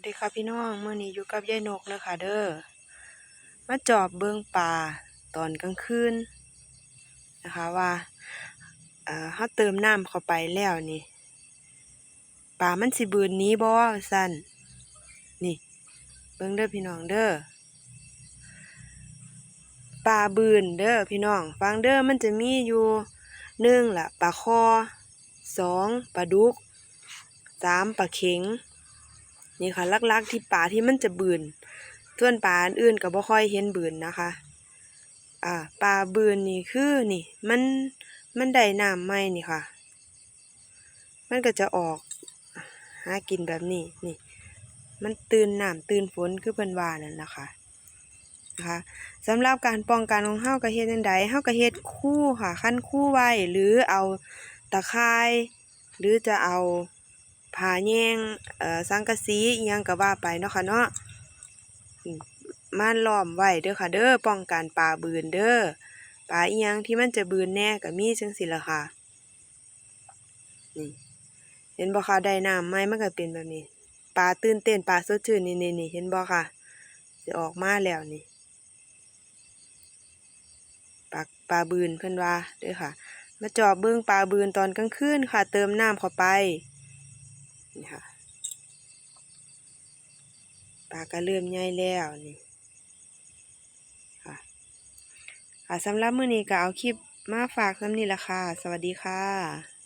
วัสดีค่ะพี่น้องเมื่อนี้อยู่กับยายนกเลยค่ะเด้อมาจอบเบิ้งปลาตอนกลางคืนนะคะว่าเอ่อเฮาเติมน้ำเข้าไปแล้วนี่ปลามันสิบืนนี้บ่สั่นนี่ เบิ่งเด้อพี่น้องเด้อปลาบืนเด้อพี่น้องฟังเด้อมันจะมีอยู่หนึ่งล่ะปลาคอสองปลาดุกสามปลาเข็ง นี่ค่ะลักๆที่ป่าที่มันจะบืนส่วนป่าอื่นก็บ่ค่อยเห็นบืนนะคะ อ่าปลาบืนนี่คือนี่ มันมันได้น้ำใหม่นี่ค่ะ มันก็จะออกหากินแบบนี้นี่ มันตื่นน้ำตื่นฝนคือเพิ่นว่านั่นนะคะนะคะสำหรับการป้องกันของเฮาก็เฮ็ดจังไดเฮาก็เฮ็ดคู่ค่ะคั้นคู่ไว้หรือเอาตะข่ายหรือจะเอา ผ้าแยงเอ่อสังกะสีอิหยังก็ว่าไปเนาะค่ะเนาะมมานล้อมไว้เด้อค่ะ เด้อป้องกันปลาบืนเด้อปลาอีหยังที่มันจะบืนแน่ก็มีจังซี่ล่ะค่ะนี่เห็นบ่ค่ะได้น้ำไหมมันก็เป็นแบบนี้ปลาตื่นเต้นปลาสดชื่นนี่ๆๆเห็นบ่ค่ะสิออกมาแล้วนี่ปลาปลาบืนเพิ่นว่าเด้อค่ะ มาจอบเบิ่งปลาบืนตอนกลางคืนค่ะ เติมน้ำเข้าไป นี่ค่ะปลาก็เริ่มใหญ่แล้วนี่ค่ะค่ะสำหรับมื้อนี้ก็เอาคลิปมาฝากสำนี้ละค่ะ สวัสดีค่ะ